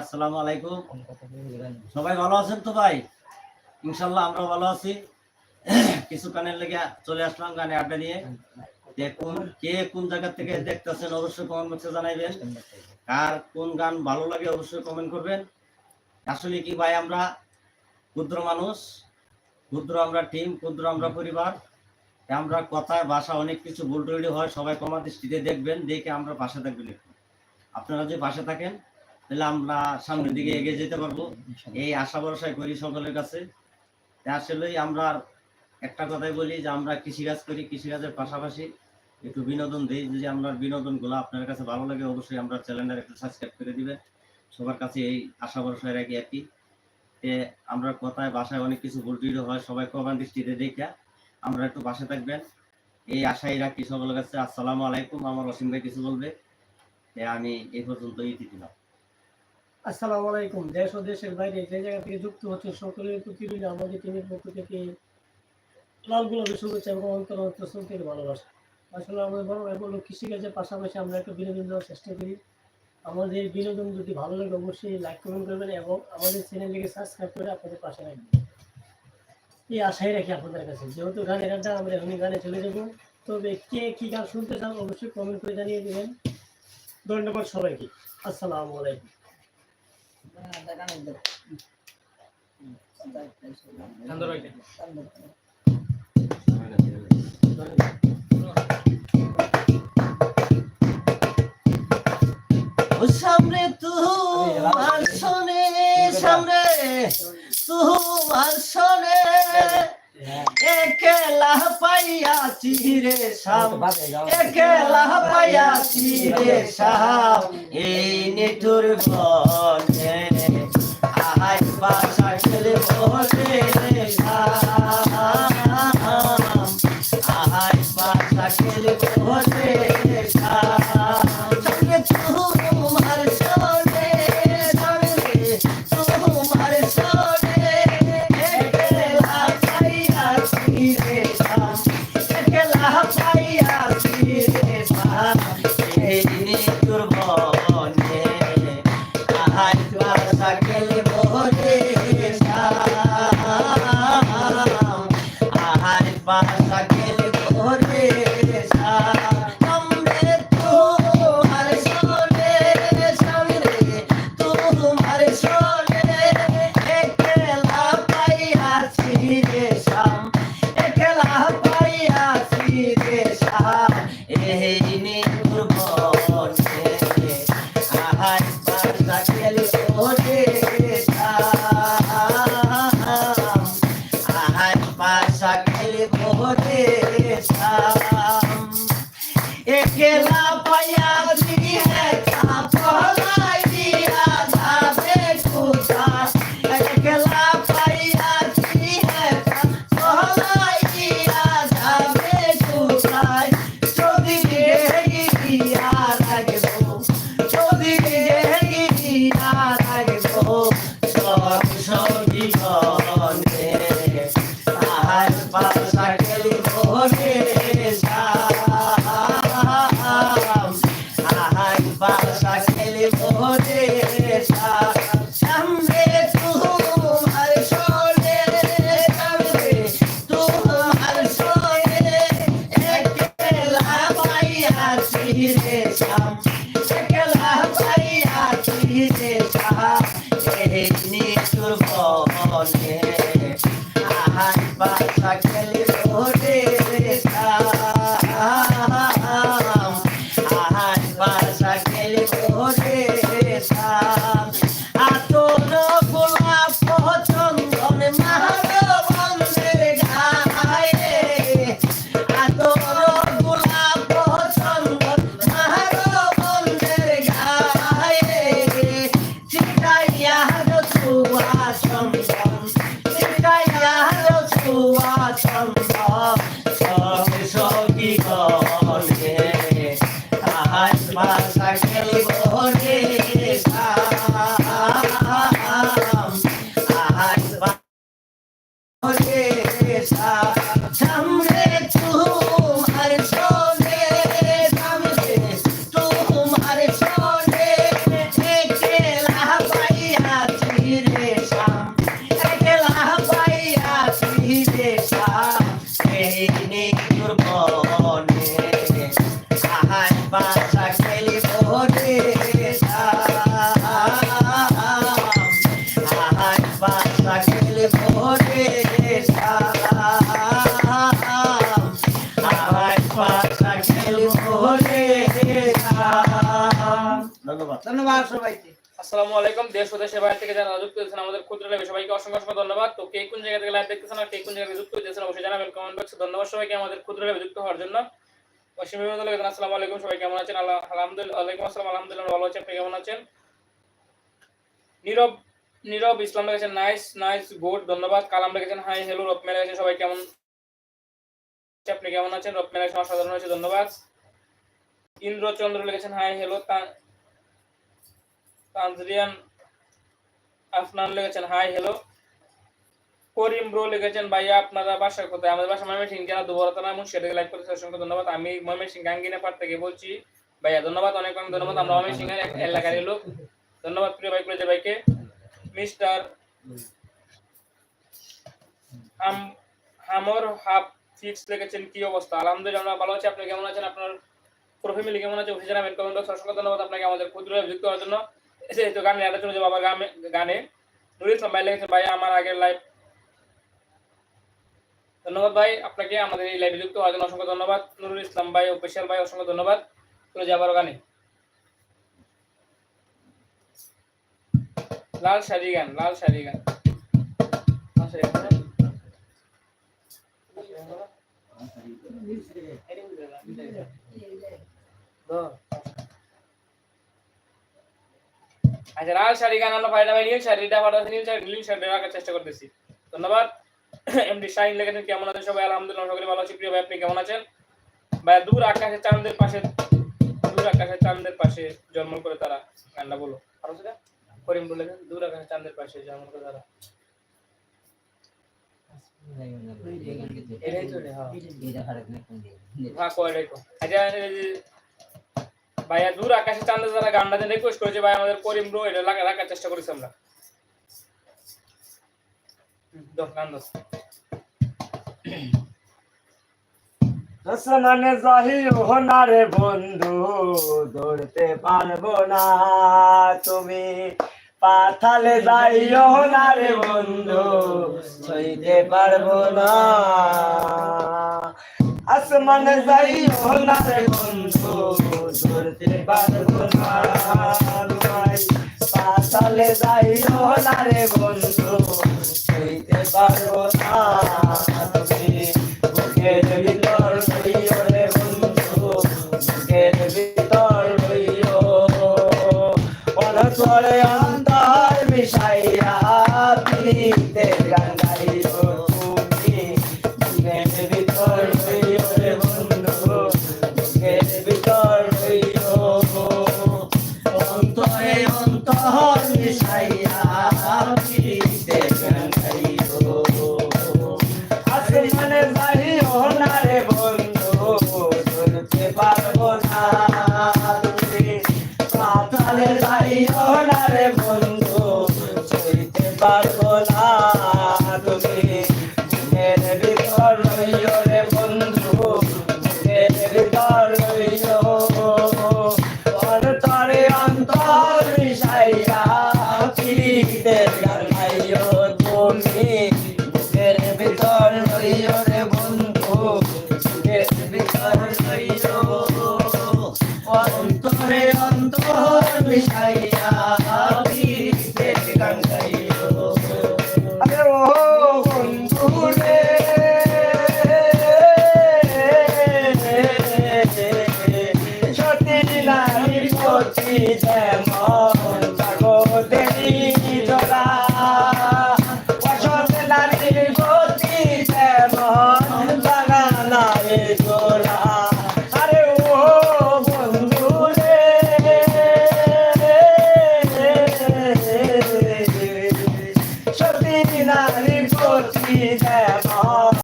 আসসালামু আলাইকুম। সবাই ভালো আছেন তো ভাই? ইনশাল্লাহ আমরা ভালো আছি। কিছু গানের লেগে চলে আসলাম গানে আড্ডা নিয়ে। কোন কে কোন জায়গা থেকে দেখতেছেন অবশ্যই কমেন্ট বক্সে জানাইবেন। কার কোন গান ভালো লাগে অবশ্যই কমেন্ট করবেন। আসলে কি ভাই আমরা ক্ষুদ্র মানুষ ক্ষুদ্র আমরা টিম ক্ষুদ্র আমরা পরিবার। আমরা কথায় ভাষা অনেক কিছু ভুল হয় সবাই কমা দৃষ্টিতে দেখবেন দেখে আমরা পাশে থাকবেন আপনারা যদি পাশে থাকেন তাহলে আমরা সামনের দিকে এগিয়ে যেতে পারব। এই আশা ভরসায় করি সকলের কাছে। আসলেই আমরা একটা কথাই বলি যে আমরা কৃষিকাজ করি, কৃষিকাজের পাশাপাশি একটু বিনোদন দিই। যদি আমরা বিনোদনগুলো আপনার কাছে ভালো লাগে, অবশ্যই আমরা চ্যানেলটা একটু সাবস্ক্রাইব করে দিবেন। সবার কাছে এই আশা ভরসায় রাখি কি। আমরা কথায় বাসায় অনেক কিছু ভুল হয়, সবাই কমান দৃষ্টিতে দেখা আমরা একটু বাসে থাকবেন। এই আশাই রাখি সকলের কাছে। আসসালামু আলাইকুম। আমার অসীম ভাই কিছু বলবে। আমি এই পর্যন্ত ইতি দিলাম। আসসালামু আলাইকুম। দেশ ও দেশের বাইরে যে জায়গা থেকে যুক্ত হচ্ছে সকলের প্রতি আমাদের টিমের পক্ষ থেকে লাল গোলাপের শুভেচ্ছা এবং অন্তর অন্তর শ্রদ্ধের ভালোবাসা। আসলে আমাদের বড় বলল, কৃষিকাজের পাশাপাশি আমরা একটু বিনোদন দেওয়ার চেষ্টা করি। আমাদের বিনোদন যদি ভালো লাগে, অবশ্যই লাইক, কমেন্ট করবেন এবং আমাদের চ্যানেলটিকে সাবস্ক্রাইব করে আপনাদের পাশে রাখবেন এই আশাই রাখি আপনাদের কাছে। যেহেতু গানের আড্ডা, আমরা এখনই গানে চলে যাব। তবে কে কী গান শুনতে চান অবশ্যই কমেন্ট করে জানিয়ে দেবেন। ধন্যবাদ সবাইকে। আসসালামু আলাইকুম। সামনে তোমার শোনে সামনে তোমার শোনে একেলা পাইয়াছি রে সাম। একেলা পাইয়াছি রে সাম। এই নেটুর বনে আহাই বাসা খেলে বলে রে সাম। আহাই বাসা খেলে বলে সাম। সঙ্গে আহাই আহাই বাসা খেলে বাসা খেলে ভোরে সামনে তোমার শোনে সামনে তোমার শোনে একলা পাইয়াছি রে শাম একলা পাইয়াছি রে শাম ধন্যবাদ সবাইকে। আসসালামু আলাইকুম, দেশ ও দেশের বাইরে থেকে যারা যুক্ত হয়েছেন আমাদের ক্ষুদ্র লাইভে সবাইকে অসংখ্য অসংখ্য ধন্যবাদ। তো কে কোন জায়গা থেকে লাইভ দেখতেছেন আর কে কোন জায়গা যুক্ত হয়েছেন অবশ্যই জানাবেন কমেন্ট বক্সে ধন্যবাদ সবাইকে আমাদের ক্ষুদ্র লাইভে যুক্ত হওয়ার জন্য। বিনোদন লেগেছেন আসসালামু আলাইকুম, সবাই কেমন আছেন? আল্লাহ আলহামদুলিল্লাহ, ওয়ালাইকুম আসসালাম, আলহামদুলিল্লাহ ভালো আছি, আপনি কেমন আছেন? নীরব নীরব ইসলাম লেগেছেন নাইস নাইস গুড ধন্যবাদ। কালাম লেগেছেন হাই হ্যালো রপ্মে লেগেছেন সবাই কেমন আপনি কেমন আছেন? রপ্মে লেগেছেন অসাধারণ হয়েছে, ধন্যবাদ। ইন্দ্রচন্দ্র লিখেছেন হাই হ্যালো তানজরিয়ান আফনান লিখেছেন, হাই, হ্যালো। করিম ব্রো লিখেছেন আপনারা বাসা কোথায়? আমাদের বাসা নাম সেটাকে লাইক অসংখ্য ধন্যবাদ। আমি থেকে বলছি। ভাইয়া, ধন্যবাদ, অনেক অনেক ধন্যবাদ। আমরা এর এলাকার লোক। ধন্যবাদ, প্রিয় ভাই ভাইকে। মিস্টার হামর হাফ ফিক্স লিখেছেন, কি অবস্থা? আলহামদুলিল্লাহ, আমরা ভালো আছি। আপনি কেমন আছেন? আপনার পুরো কেমন আছে? কমেন্ট অসংখ্য ধন্যবাদ আপনাকে আমাদের ক্ষুদ্র যুক্ত হওয়ার জন্য। এসে তো গানে আলোচনা চলে যাব আবার গানে। নুরুল ইসলাম ভাই লিখেছেন ভাই, আমার আগের লাইভ ধন্যবাদ ভাই আপনাকে, আমাদের এই লাইভে যুক্ত হওয়ার জন্য অসংখ্য ধন্যবাদ। নুরুল ইসলাম ভাই, অফিসিয়াল ভাই, অসংখ্য ধন্যবাদ। চলে যাবার গানে। লাল শাড়ি গান, লাল শাড়ি গান। লাল শাড়ি গান বলো। আচ্ছা লাল শাড়ি গান আমরা পাইনা ভাই নীল শাড়িটা পাঠাচ্ছি নীল শাড়ি নীল শাড়ি রাখার চেষ্টা করতেছি ধন্যবাদ এমডি শাইন লেগেছেন কেমন আছেন সবাই আলহামদুলিল্লাহ সকলে ভালো আছি প্রিয় ভাই আপনি কেমন আছেন ভাই দূর আকাশে চাঁদের পাশে দূর আকাশে চাঁদের পাশে জন্ম করে তারা গানটা বলো আরও সেটা করিম বলে দূর আকাশে চাঁদের পাশে জন্ম করে তারা এটাই চলে হ্যাঁ হ্যাঁ কয় আচ্ছা ভাইয়া দূর আকাশে চাঁদে যারা গানটা দিয়ে রিকোয়েস্ট করেছে ভাই আমাদের করিম ব্রো এটা লাগা রাখার চেষ্টা করেছি আমরা। বন্ধু, ধরতে পারব না তুমি। পাথালে যাইও না রে বন্ধু, সইতে পারব না। আসমানে যাইও না রে বন্ধু যাইও না রে বন্ধু সইতে পারব না।